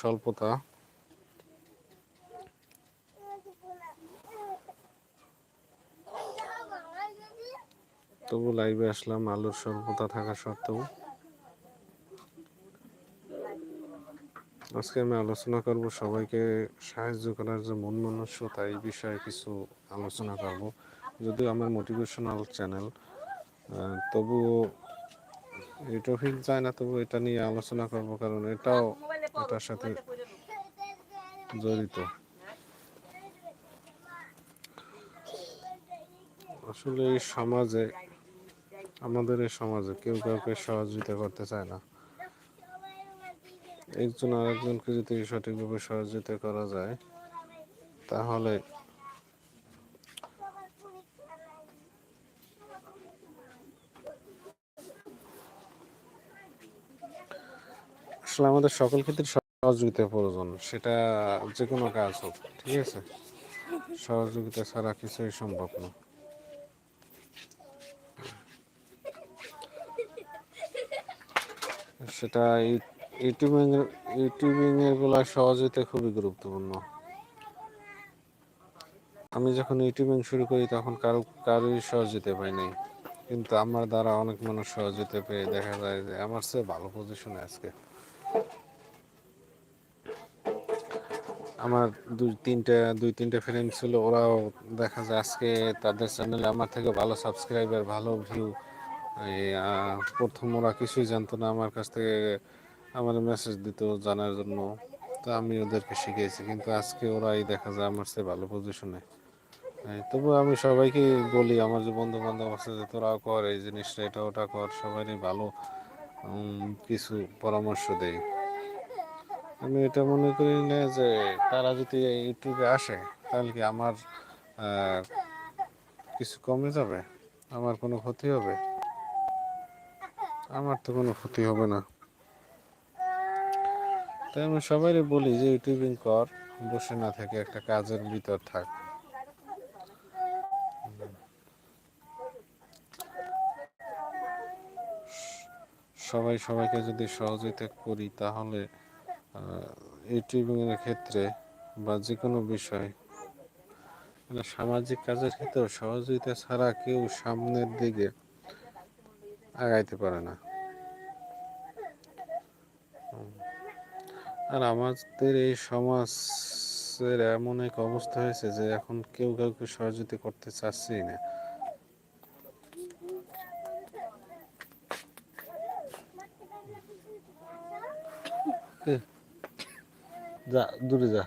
স্বল্পতা। তবু লাইভে আসলাম, আলুর স্বল্পতা থাকা সত্ত্বেও। আজকে আমি আলোচনা করব সবাইকে সাহায্য করার যে মন মনুষ্যতা এই বিষয়ে কিছু আলোচনা করব। যদিও আমার মোটিভেশনাল চ্যানেল তবুও এই টপিক যায় না তবু এটা নিয়ে আলোচনা করব, কারণ এটাও এটার সাথে জড়িত। আসলে এই সমাজে, আমাদের এই সমাজে কেউ কাউকে সহযোগিতা করতে চায় না। একজন আরেকজনকে যদি সঠিকভাবে সহযোগিতা করা যায়, তাহলে আসলে আমাদের সকল ক্ষেত্রে সহযোগিতা প্রয়োজন, সেটা যে কোনো কাজ হোক, ঠিক আছে? সহযোগিতা ছাড়া কিছুই সম্ভব না। সেটা ইউটিউবিং ইউটিউবিং এগুলো সহযোগিতা খুবই গুরুত্বপূর্ণ। আমি যখন ইউটিউবিং শুরু করি, তখন কারও কারোই সহযোগিতা পাই নাই। কিন্তু আমার দ্বারা অনেক মানুষ সহযোগিতা পেয়ে দেখা যায় যে, আমার চেয়ে ভালো পজিশনে আজকে। আমার দুই তিনটা দুই তিনটা ফ্রেন্ড ছিল, ওরাও দেখা যায় আজকে তাদের চ্যানেলে আমার থেকে ভালো সাবস্ক্রাইবার ভালো ভিউ প্রথম ওরা কিছুই জানতো না, আমার কাছ থেকে আমার মেসেজ দিত জানার জন্য। তো আমি ওদেরকে শিখিয়েছি, কিন্তু আজকে ওরাই দেখা যায় আমার চেয়ে ভালো পজিশনে তবু আমি সবাইকে বলি, আমার যে বন্ধু বান্ধব আছে যে তোরাও কর, এই জিনিসটা এটা ওটা কর সবাই ভালো। কিছু পরামর্শ দেয় আমি এটা মনে করি না যে তারা যদি ইউটিউবে আসে, তাহলে কি আমার কিছু কমে যাবে? আমার কোনো ক্ষতি হবে? আমার তো কোনো ক্ষতি হবে না। তাই আমি সবাই বলি যে ইউটিউবিং কর, বসে না থেকে একটা কাজের ভিতর থাক। সবাই সবাইকে যদি সহযোগিতা করি তাহলে ইউটিউবিংয়ের ক্ষেত্রে বা যে কোনো বিষয় মানে সামাজিক কাজের ক্ষেত্রেও সহযোগিতা ছাড়া কেউ সামনের দিকে আগাইতে পারে না। আর আমাদের এই সমাজের এমন এক অবস্থা হয়েছে যে এখন কেউ কাউকে সহযোগিতা করতে চাচ্ছি না। যা দূরে যা।